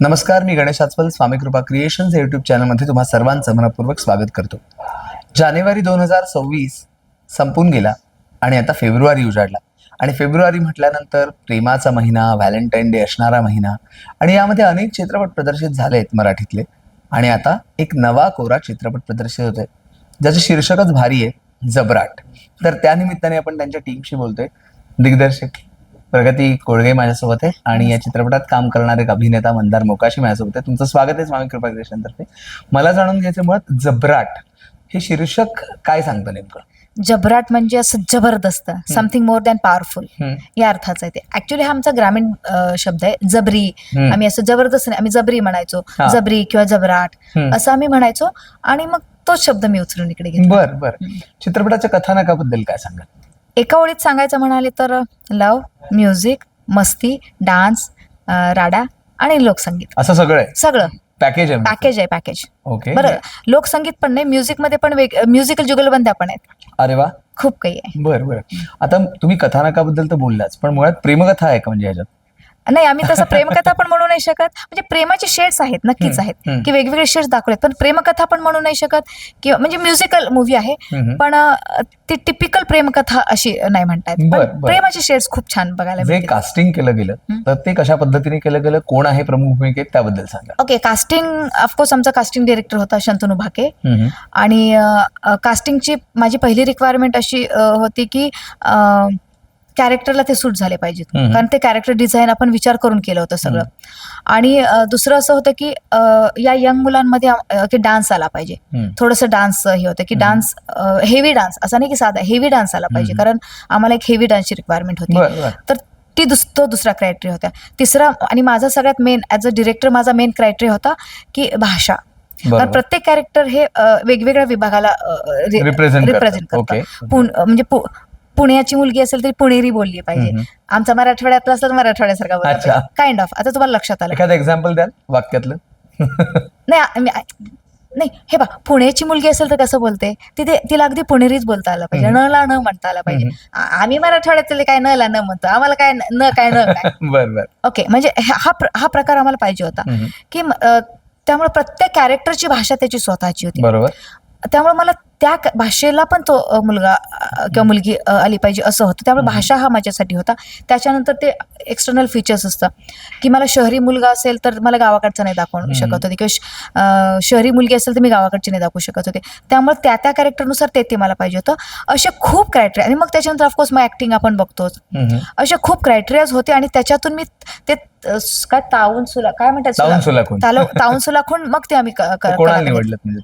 नमस्कार मी गणेश आचवल स्वामी कृपा क्रिएशन्स या युट्यूब चॅनलमध्ये तुम्हा सर्वांचं मनपूर्वक स्वागत करतो. जानेवारी दोन हजार सव्वीस संपून गेला आणि आता फेब्रुवारी उजाडला. आणि फेब्रुवारी म्हटल्यानंतर प्रेमाचा महिना व्हॅलेंटाईन डे असणारा महिना आणि यामध्ये अनेक चित्रपट प्रदर्शित झाले आहेत मराठीतले. आणि आता एक नवा कोरा चित्रपट प्रदर्शित होतोय ज्याचं शीर्षकच भारी आहे जबराट. तर त्यानिमित्ताने आपण त्यांच्या टीमशी बोलतोय. दिग्दर्शक प्रगती कोळगे माझ्यासोबत आहे आणि या चित्रपटात काम करणारे अभिनेता मंदार मोकाशी माझ्यासोबत आहे. तुमचं स्वागत आहे स्वामी कृपा तर्फे मला जाणून घ्यायचं मुळात जबराट हे शीर्षक काय सांगतं नेमकं? जबराट म्हणजे असं जबरदस्त समथिंग मोर दॅन पॉवरफुल. या अर्थाचा आहे ते. ऍक्च्युली हा आमचा ग्रामीण शब्द आहे जबरी. आम्ही असं जबरदस्त नाही आम्ही जबरी म्हणायचो. जबरी किंवा जबराट. असं आम्ही म्हणायचो आणि मग तोच शब्द मी उचलून इकडे घेतला. बर बर. चित्रपटाच्या कथानकाबद्दल काय सांगा एका ओळीत सांगायचं म्हणाले तर लव म्युझिक मस्ती डान्स राडा आणि लोकसंगीत. असं सगळं आहे? सगळं. पॅकेज आहे पॅकेज आहे पॅकेज ओके बरं लोकसंगीत पण नाही म्युझिकमध्ये पण म्युझिकल जुगलबंद्या पण आहेत. अरे वा. खूप काही आहे. बर बर. आता तुम्ही कथानकाबद्दल तर बोललाच पण मुळात प्रेमकथा आहे का म्हणजे ह्याच्यात? नाही आम्ही तसं प्रेमकथा पण म्हणू नाही शकत म्हणजे प्रेमाचे शेड्स आहेत नक्कीच आहेत. की वेगवेगळे शेड्स दाखवलेत पण प्रेमकथा पण म्हणू नाही शकत किंवा म्हणजे म्युझिकल मूवी आहे. पण ती टिपिकल प्रेमकथा अशी नाही पण बर. प्रेमाचे शेड्स खूप छान बघायला जे कास्टिंग केलं गेलं. तर ते कशा पद्धतीने केलं गेलं कोण आहे प्रमुख भूमिकेत त्याबद्दल सांगा ओके कास्टिंग ऑफकोर्स आमचा कास्टिंग डिरेक्टर होता शंतनू भाके. आणि कास्टिंगची माझी पहिली रिक्वायरमेंट अशी होती की कॅरेक्टरला ते सूट झाले पाहिजेत. कारण ते कॅरेक्टर डिझाईन आपण विचार करून केलं होतं सगळं. आणि दुसरं असं होतं की या यंग मुलांमध्ये की डान्स आला पाहिजे. थोडंसं डान्स हे होतं की. डान्स हेवी डान्स असं नाही की साधा हेवी डान्स आला पाहिजे. कारण आम्हाला एक हेवी डान्सची रिक्वायरमेंट होती. तर ती दुस तो दुसरा क्रायटेरिया होता. तिसरा आणि माझा सगळ्यात मेन ॲज अ डिरेक्टर माझा मेन क्रायटेरिया होता की भाषा. कारण प्रत्येक कॅरेक्टर हे वेगवेगळ्या विभागाला रिप्रेझेंट करतात म्हणजे पुण्याची मुलगी असेल तरी पुणेरी बोलली पाहिजे. आमचा मराठवाड्यातला असला तर मराठवाड्यासारखा. काइंड ऑफ आता तुम्हाला लक्षात आलं. एखादं एक्झाम्पल द्याल वाक्यातलं? नाही नाही हे बा पुण्याची मुलगी असेल तर कसं बोलते? तिथे तिला अगदी पुणेरीच बोलता आलं पाहिजे. न ला न म्हणता आलं पाहिजे. आम्ही मराठवाड्यातले काय न ला न म्हणतो. आम्हाला काय न काय न काय? ओके म्हणजे हा हा प्र- प्रकार आम्हाला पाहिजे होता. की त्यामुळे प्रत्येक कॅरेक्टरची भाषा त्याची स्वतःची होती. बरोबर. त्यामुळे मला त्या भाषेला पण तो मुलगा किंवा मुलगी आली पाहिजे असं होतं. त्यामुळे. भाषा हा माझ्यासाठी होता. त्याच्यानंतर ते एक्सटर्नल फीचर्स असतं. की मला शहरी मुलगा असेल तर मला गावाकडचं नाही दाखवू. शकत होते. किंवा शहरी मुलगी असेल तर मी गावाकडची नाही दाखवू शकत होते. त्यामुळे त्या त्या कॅरेक्टरनुसार ते ते मला पाहिजे होतं. असे खूप क्रायटेरिया आणि मग त्याच्यानंतर ऑफकोर्स मग ऍक्टिंग आपण बघतोच. असे खूप क्रायटेरियाज होते आणि त्याच्यातून मी ते काय तावून सुला काय म्हणतात ताऊन सुला- सुलाखून तालव- तावून सुलाखून मग ते आम्ही निवडलं म्हणजे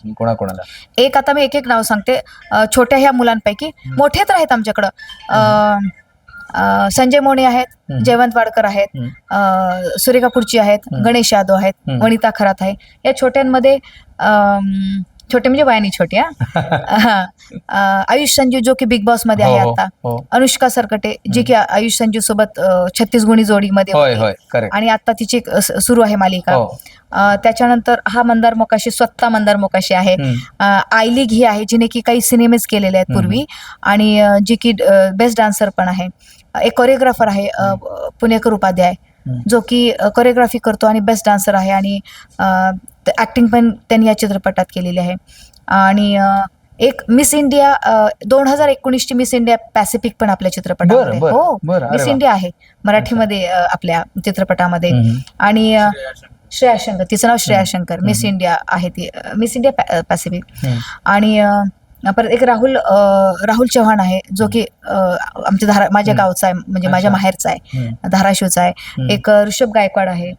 एक आता मी एक एक नाव सांगते छोट्या ह्या मुलांपैकी मोठे तर आहेत आमच्याकडं संजय मोणे आहेत. जयवंत वाडकर आहेत सूर्यका पुढची आहेत. गणेश यादव आहेत. वनिता खरात आहे या छोट्यांमध्ये छोटे म्हणजे वयानी छोटी हा. आयुष संजू जो की बिग बॉसमध्ये आहे हो, आता. हो. अनुष्का सरकटे जी की आयुष संजू सोबत अ, छत्तीस गुणी जोडीमध्ये होय होती. होय करेक्ट आणि आता तिची एक, स- सुरू आहे मालिका. हो. अ, त्याच्यानंतर हा मंदार मोकाशी स्वतः मंदार मोकाशी आहे. हम्म. अ, आय लीग ही आहे जिने की काही सिनेमेच केलेले आहेत पूर्वी. आणि अ, जी की बेस्ट डान्सर पण आहे. एक कोरिओग्राफर आहे अ, पुणेकर उपाध्याय हम्म. जो की कोरिओग्राफी करतो आणि बेस्ट डान्सर आहे. आणि ऍक्टिंग पण त्यांनी या चित्रपटात केलेली आहे. आणि एक मिस इंडिया दोन हजार एकोणीसची मिस इंडिया पॅसिफिक पण आपल्या चित्रपटामध्ये. हो मिस. इंडिया आहे. मराठीमध्ये आपल्या चित्रपटामध्ये. आणि श्रेया शंकर. तिचं नाव श्रेया शंकर. मिस. इंडिया आहे ती. Miss India Pacific. आणि परत एक राहुल राहुल चव्हाण आहे जो की आमच्या धारा माझ्या. गावचा आहे म्हणजे माझ्या. माहेरचा आहे. धाराशिवचा आहे. एक ऋषभ गायकवाड आहे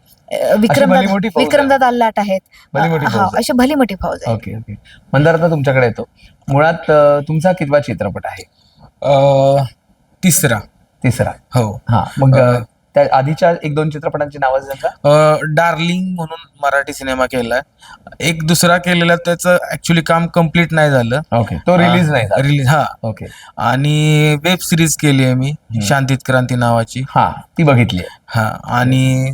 विक्रमदादा आहे. विक्रमदादा अल्लाट आहेत भली मोठी अ, फौज हा आहे. अशी भली मोठी फौज आहे ओके ओके मंदार आता तुमच्याकडे येतो मुळात तुमचा कितवा चित्रपट आहे तिसरा तिसरा हो हा मग त्या आधीच्या एक दोन चित्रपटांची नावं सांगा. डार्लिंग म्हणून मराठी सिनेमा केलाय. एक दुसरा केलेला त्याचं ऍक्च्युली काम कंप्लीट नाही झालं. ओके तो रिलीज नाही झाला. रिलीज हा. ओके आणि वेब सिरीज केली आहे मी शांतीत क्रांती नावाची. हा ती बघितली हा आणि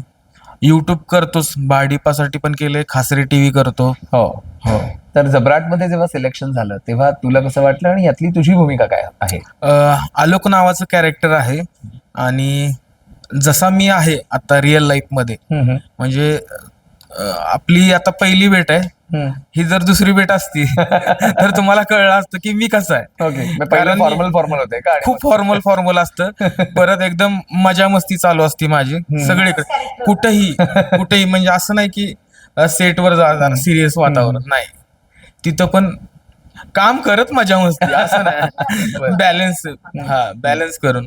युट्यूब करतोच भाडीपासाठी पण केले खासरी टीव्ही करतो. हो हो. तर जबराटमध्ये जेव्हा सिलेक्शन झालं तेव्हा तुला कसं वाटलं आणि यातली तुझी भूमिका काय आहे? अ, आलोक नावाचं कॅरेक्टर आहे. आणि जसा मी आहे आता रिअल लाईफमध्ये म्हणजे अं, आपली आता पहिली भेट आहे. ही जर दुसरी भेट असती तर तुम्हाला कळलं असतं की मी कसं आहे. ओके मग पहिले कारण मी- फॉर्मल फॉर्मल होते का आणि खूप फॉर्मल फॉर्मल असतं. परत एकदम मजा मस्ती चालू असती माझी सगळीकडे. कुठेही कुठेही म्हणजे असं नाही की सेटवर जा सिरियस वातावरण नाही. तिथं पण काम करत मजा मस्ती असं नाही. बॅलन्स हा बॅलन्स करून.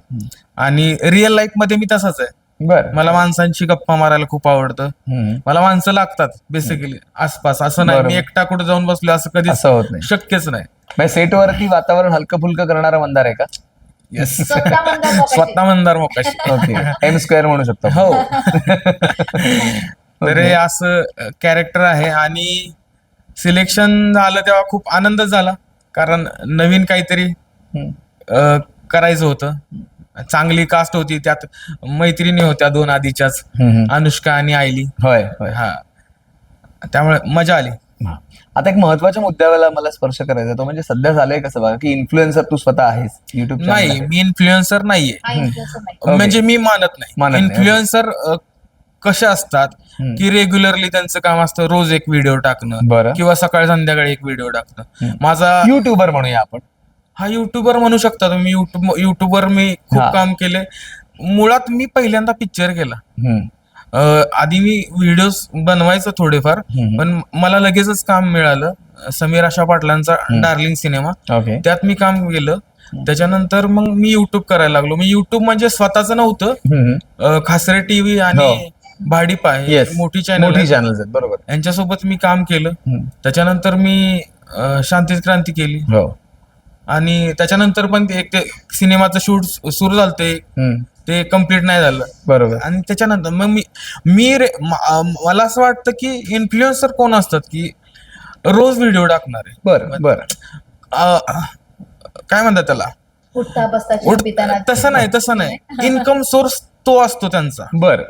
आणि रिअल लाईफमध्ये मी तसाच आहे. बर. मला माणसांची गप्पा मारायला खूप आवडतं. मला माणसं लागतात बेसिकली आसपास. असं नाही मी. एकटा कुठे जाऊन बसलो असं कधीच असं होत नाही. शक्यच नाही. म्हणजे सेटवरती वातावरण हलकं फुलकं करणारा मंदार आहे का? येस स्वतः Mandar Mokashi. Okay. M square म्हणू शकतो हो. तर हे असं कॅरेक्टर आहे. आणि सिलेक्शन झालं तेव्हा खूप आनंद झाला. कारण नवीन काहीतरी. अ, करायचं होतं. चांगली कास्ट होती. त्यात मैत्रिणी होत्या दोन आधीच्याच हम्म. अनुष्का आणि आयली. होय होय. हा. त्यामुळे मजा आली. हा. आता एक महत्त्वाच्या मुद्द्याला मला स्पर्श करायचा आहे, तो म्हणजे सध्या झालंय कसं बघा की इन्फ्लुएन्सर तू स्वतः आहेस युट्यूब नाही मी इन्फ्लुएन्सर नाहीये. हा influencer नाही. Okay. म्हणजे मी मानत मानत नाही. नाही, इन्फ्लुएन्सर कसे असतात हम्म. की रेग्युलरली त्यांचं काम असतं रोज एक व्हिडिओ टाकणं बरं. किंवा सकाळ संध्याकाळी एक व्हिडिओ टाकणं. हम्म. माझा युट्यूबर म्हणूया आपण. हा युट्यूबर म्हणू शकता तुम्ही. युट्यूब युट्यूबवर मी खूप हा. काम केले. मुळात मी पहिल्यांदा पिक्चर केला. हम्म. अं, आधी मी व्हिडिओज बनवायचो थोडेफार हम्म. पण मला लगेचच काम मिळालं. समीर आशा पाटलांचा डार्लिंग सिनेमा. ओके. त्यात मी काम केलं. त्याच्यानंतर मग मी युट्यूब करायला लागलो. मी युट्यूब म्हणजे स्वतःच नव्हतं. हम्म. अं, खासरे टीव्ही आणि भाडीपा हे येस मोठी चॅनल मोठी चॅनल्स आहेत बरोबर. यांच्यासोबत मी काम केलं. हम्म. त्याच्यानंतर मी अं, शांती क्रांती केली. हो. आणि त्याच्यानंतर पण ते एक ते सिनेमाचं शूट सुरू झालं ते हम्म. ते कंप्लीट नाही झालं. बरोबर. आणि त्याच्यानंतर मग मी मी रे- म- अं, मला असं वाटतं की इन्फ्लुएन्सर कोण असतात की रोज व्हिडिओ टाकणारे. बर बर. अं, काय म्हणतात त्याला? उठता बसता उठ- पिताना. तसं नाही तसं नाही. इन्कम सोर्स तो असतो त्यांचा. बर.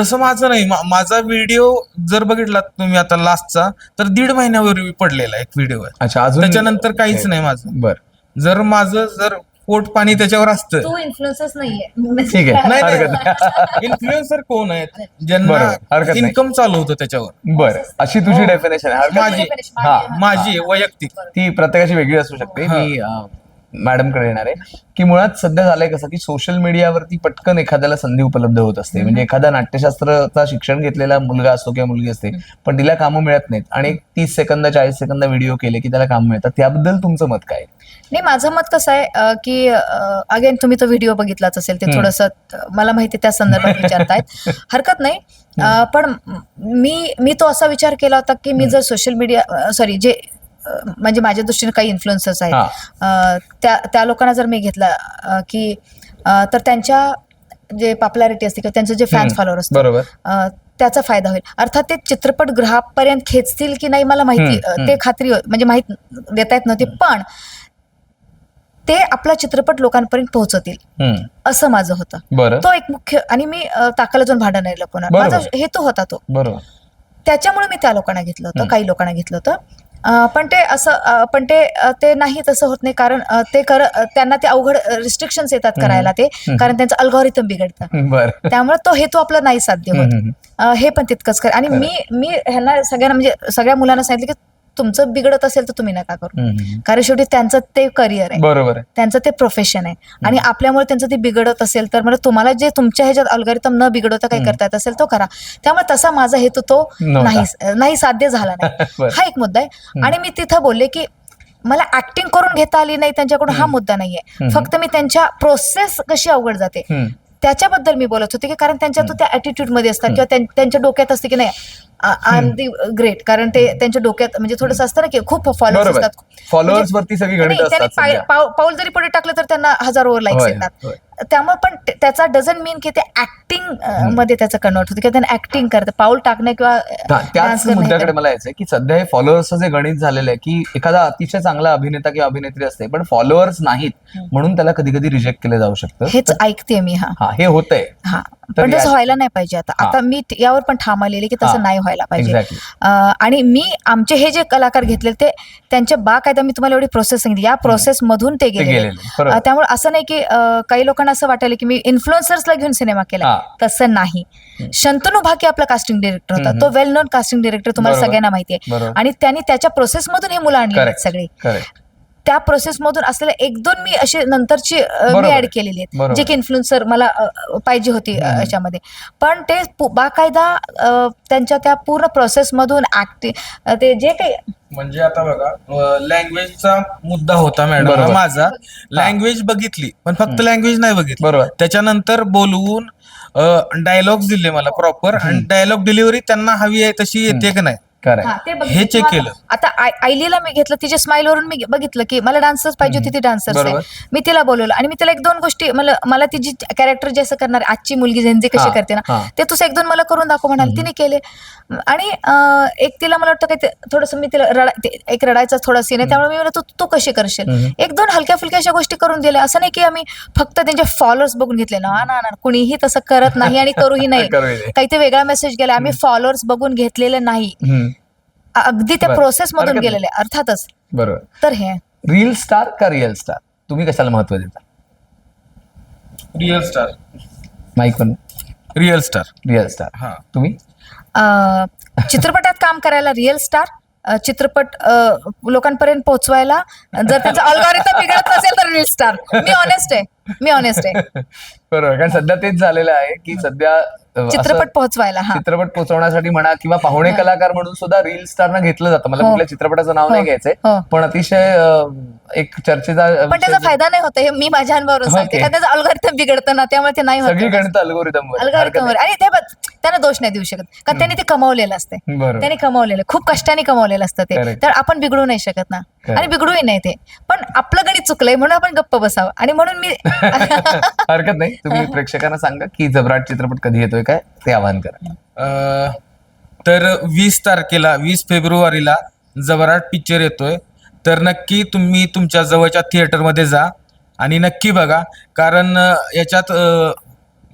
तसं माझं नाही. मा- माझा व्हिडिओ जर बघितला तुम्ही आता लास्टचा तर दीड महिन्यापूर्वी पडलेला एक व्हिडिओ आहे. अच्छा अजून त्याच्यानंतर काहीच नाही माझं. बर. जर माझं जर पोट पाणी त्याच्यावर असतं तू इन्फ्लुएन्सर्स नाहीये. ठीक आहे. इन्फ्लुएन्सर कोण आहेत? ज्यांना. इन्कम चालू होतं त्याच्यावर. बर. अशी तुझी डेफिनेशन आहे. हरकत माझी. हा माझी वैयक्तिक. ती प्रत्येकाची वेगळी असू शकते. मी मॅडमकडे येणार आहे की मुळात सध्या झालंय कसं की सोशल मीडियावरती पटकन एखाद्याला संधी उपलब्ध होत असते. म्हणजे एखादा नाट्यशास्त्राचा शिक्षण घेतलेला मुलगा असतो किंवा मुलगी असते पण तिला कामं मिळत नाहीत आणि एक तीस सेकंद चाळीस सेकंद व्हिडिओ केले की त्याला काम मिळतात. त्याबद्दल तुमचं मत काय? नाही माझं मत कसं आहे की अगेन तुम्ही तो व्हिडिओ बघितलाच असेल ते. थोडस मला माहिती त्या संदर्भात विचारतायत. हरकत नाही. पण मी मी तो असा विचार केला होता की मी जर सोशल मीडिया सॉरी जे म्हणजे माझ्या दृष्टीने काही इन्फ्लुएन्सर्स आहेत. त्या त्या लोकांना जर मी घेतला की तर त्यांच्या जे पॉप्युलॅरिटी असते किंवा त्यांचं जे फॅन्स. फॉलोअर असतात त्याचा फायदा होईल. अर्थात ते चित्रपटगृहापर्यंत खेचतील की नाही मला माहिती. ते खात्री म्हणजे माहीत देता येत नव्हती पण ते आपला चित्रपट लोकांपर्यंत पोहोचवतील. असं माझं होतं. तो एक मुख्य आणि मी ताकाला जाऊन भांडण नाही लपवणार. माझा हेतू होता तो. त्याच्यामुळे मी त्या लोकांना घेतलं होतं. काही लोकांना घेतलं होतं. पण ते असं पण ते ते नाही तसं होत नाही. कारण ते कर त्यांना ते अवघड रिस्ट्रिक्शन्स येतात. करायला ते. कारण त्यांचं अल्गोरिथम बिघडतं. त्यामुळे तो हेतू आपला नाही साध्य होत. हे पण तितकंच कर आणि. मी मी ह्यांना सगळ्यांना म्हणजे सगळ्या मुलांना सांगितलं की तुमचं बिघडत असेल तर तुम्ही नका करू. कारण शेवटी त्यांचं ते करिअर आहे बरोबर आहे त्यांचं ते प्रोफेशन आहे आणि आपल्यामुळे त्यांचं ते बिघडत असेल तर म्हणजे तुम्हाला जे तुमच्या ह्याच्यात अल्गोरिथम न बिघडवता काही. करता येत असेल तो करा त्यामुळे तसा माझा हेतू तो. नाही नाही साध्य झाला नाही. हा एक मुद्दा आहे आणि मी तिथं बोलले की मला ऍक्टिंग करून घेता आली नाही त्यांच्याकडून हा. मुद्दा नाहीये. फक्त मी त्यांच्या प्रोसेस कशी अवघड जाते. त्याच्याबद्दल मी बोलत होते की कारण त्यांच्या तो त्या ऍटिट्यूडमध्ये असतात किंवा त्यां- त्यांच्या डोक्यात असते की नाही आय एम दी ग्रेट. कारण ते त्यांच्या डोक्यात म्हणजे थोडंसं असतं ना की खूप फॉलोअर्स बरोबर. असतात. फॉलोअर्स म्हणजे- वरती सगळी नाही, गणित त्यांनी असतात पाय- सध्या. पाव- पाऊल जरी पुढे टाकलं तर त्यांना हजारो लाईक्स होय, येतात. त्यामुळे पण ते- त्याचा डझंट मीन की ते ऍक्टिंगमध्ये त्याचं कन्वर्ट होतं किंवा त्यांना ऍक्टिंग करतं पाऊल टाकणं किंवा हा, त्याच करणं हे मुद्द्याकडे करणं. मला यायचंय की सध्या हे फॉलोअर्सचं जे गणित झालेलं आहे की एखादा अतिशय चांगला अभिनेता किंवा अभिनेत्री असते पण फॉलोअर्स नाहीत म्हणून त्याला कधी कधी रिजेक्ट केलं जाऊ शकतं. हेच ऐकते मी हा. हा हे होतंय. हा. पण तसं व्हायला नाही पाहिजे आता. आता मी यावर पण ठाम आलेले की. तसं नाही व्हायला पाहिजे. आणि मी आमचे हे जे कलाकार घेतले ते त्यांच्या बाकायदा मी तुम्हाला एवढी प्रोसेस सांगितली. या प्रोसेस मधून ते अं, त्यामुळे असं नाही की काही लोकांना असं वाटायला की मी इन्फ्लुएन्सर्सला घेऊन सिनेमा केला. तसं नाही. शंतनू भाके आपला कास्टिंग डिरेक्टर होता. तो वेल नोन कास्टिंग डिरेक्टर तुम्हाला. सगळ्यांना माहिती आहे. आणि त्यांनी त्याच्या प्रोसेस मधून हे मुलं आणली सगळी. त्या प्रोसेस मधून असलेले एक दोन मी अशी नंतरची मी. ऍड केलेली आहेत. जे की इन्फ्लुएन्सर मला पाहिजे होती. याच्यामध्ये. पण ते बाकायदा त्यांच्या त्या पूर्ण प्रोसेस मधून ऍक्टिंग ते जे काही म्हणजे आता बघा लँग्वेजचा मुद्दा होता मॅडम बरोबर. माझा. लँग्वेज बघितली पण फक्त लँग्वेज नाही बघितली. बरोबर. त्याच्यानंतर बोलवून डायलॉग्स दिले मला प्रॉपर आणि डायलॉग डिलिव्हरी त्यांना हवी आहे तशी येते का नाही? ते बघितलं. हे केलं. आता आयलीला मी घेतलं तिच्या स्माईल वरून मी बघितलं की मला डान्सर्स पाहिजे होती ती डान्सर्स आहे. मी तिला बोलवलं आणि मी तिला एक दोन गोष्टी मला मला ती जी कॅरेक्टर जे असं करणार आजची मुलगी झेंजे कशी करते ना. ते तुझं एक दोन मला करून दाखव म्हणाल तिने केले. आणि एक तिला मला वाटतं काही थोडस मी तिला रडा ते- एक रडायचा थोडा सीन आहे त्यामुळे मी म्हणलं तू कशी करशील. एक दोन हलक्या फुलक्या अशा गोष्टी करून दिल्या. असं नाही की आम्ही फक्त त्यांचे फॉलोअर्स बघून घेतले. ना ना ना कुणीही तसं करत नाही आणि करूही नाही. काही ते वेगळा मेसेज गेला. आम्ही फॉलोअर्स बघून घेतलेले नाही. अगदी त्या बरं. प्रोसेस मधून हरकत. गेलेले अर्थातच. बरोबर. तर हे. रील स्टार का रिअल स्टार तुम्ही कशाला महत्त्व देता? रिअल स्टार माईक पण रिअल स्टार रिअल स्टार हा. तुम्ही? अं, चित्रपटात काम करायला रिअल स्टार चित्रपट अं, लोकांपर्यंत पोहोचवायला जर त्याचा अल्गोरिथम बिघडत नसेल तर रिअल स्टार मी ऑनेस्ट आहे. मी ऑनेस्ट आहे. बरोबर. कारण सध्या तेच झालेलं आहे की सध्या असं चित्रपट पोहोचवायला हा. चित्रपट पोहोचवण्यासाठी म्हणा किंवा पाहुणे कलाकार म्हणून सुद्धा रील स्टारना घेतलं जातं. मला हो. कुठल्या चित्रपटाचं नाव नाही हो. घ्यायचंय. हो. पण अतिशय एक चर्चेचा पण त्याचा फायदा नाही होत हे मी माझ्या अनुभवावरून सांगते. कारण त्याचं अल्गोरिथम बिघडतं ना त्यामुळे ते नाही सगळी होत गणित अल्गोरिदम अल्गोरिथमवर आणि ते बघ, त्यांना दोष नाही देऊ शकत. कारण त्यांनी ते कमावलेलं असते त्यांनी कमावलेलं खूप कष्टाने कमवलेलं असतं ते. तर आपण बिघडू नाही शकत ना. आणि बिघडूही नाही ते. पण आपलं गणित चुकलंय म्हणून आपण गप्प बसावं. आणि म्हणून मी हरकत नाही. तुम्ही प्रेक्षकांना सांगा की जबराट चित्रपट कधी येतोय? काय? ते आवाहन करा. अं, तर वीस तारखेला वीस फेब्रुवारीला जबराट पिक्चर येतोय. तर नक्की तुम्ही तुमच्या जवळच्या थिएटरमध्ये जा. आणि नक्की बघा कारण अं, याच्यात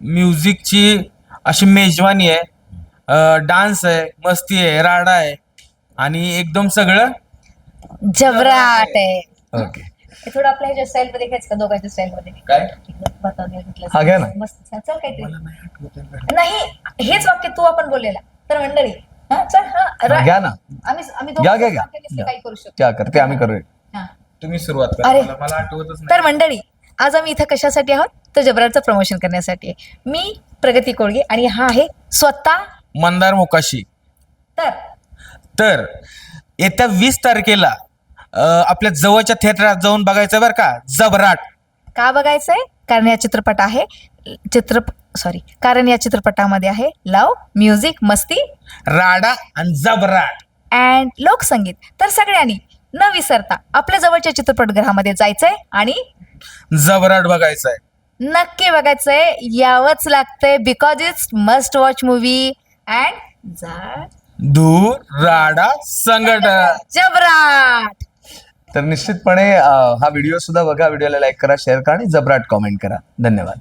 म्युझिकची अशी मेजवानी आहे. डान्स आहे मस्ती आहे राडा आहे. आणि एकदम सगळं जबराट आहे. ओके. हे थोडं आपल्या ह्याच्या स्टाईल मध्ये घ्यायचं का? दोघांच्या स्टाईल मध्ये? काय? बतावून घेतलं हा, घ्या ना. मस्त चल काहीतरी. नाही हेच वाक्य तू आपण बोललेला. तर मंडळी हा चल हा रा- घ्या ना. आम्ही आम्ही घ्या, दोघं घ्या. simultaneously काही करू शकतो क्या करते? आम्ही करूया. हा. तुम्ही सुरुवात करा. अरे. मला मला आठवतच नाही. तर मंडळी आज आम्ही इथं कशासाठी आहोत? तर जबराटचं प्रमोशन करण्यासाठी आहे. मी प्रगती कोळगे आणि हा आहे स्वतः. मंदार मोकाशी. तर? तर येत्या वीस तारखेला अं, आपल्या जवळच्या थिएटरात जाऊन बघायचं बरं का जबराट. का बघायचंय? कारण या चित्रपट आहे चित्रप सॉरी कारण या चित्रपटामध्ये आहे लव म्युझिक मस्ती. राडा आणि जबराट. अँड लोकसंगीत. तर सगळ्यांनी न विसरता आपल्या जवळच्या चित्रपटगृहामध्ये जायचंय आणि जबराट बघायचं आहे नक्की बघायचंय. यावंच लागतंय because it's must watch movie and धूर राडा संघटन जबराट. तर निश्चितपणे हा व्हिडिओ सुद्धा बघा व्हिडिओला लाईक करा शेअर करा आणि जबराट कॉमेंट करा. धन्यवाद.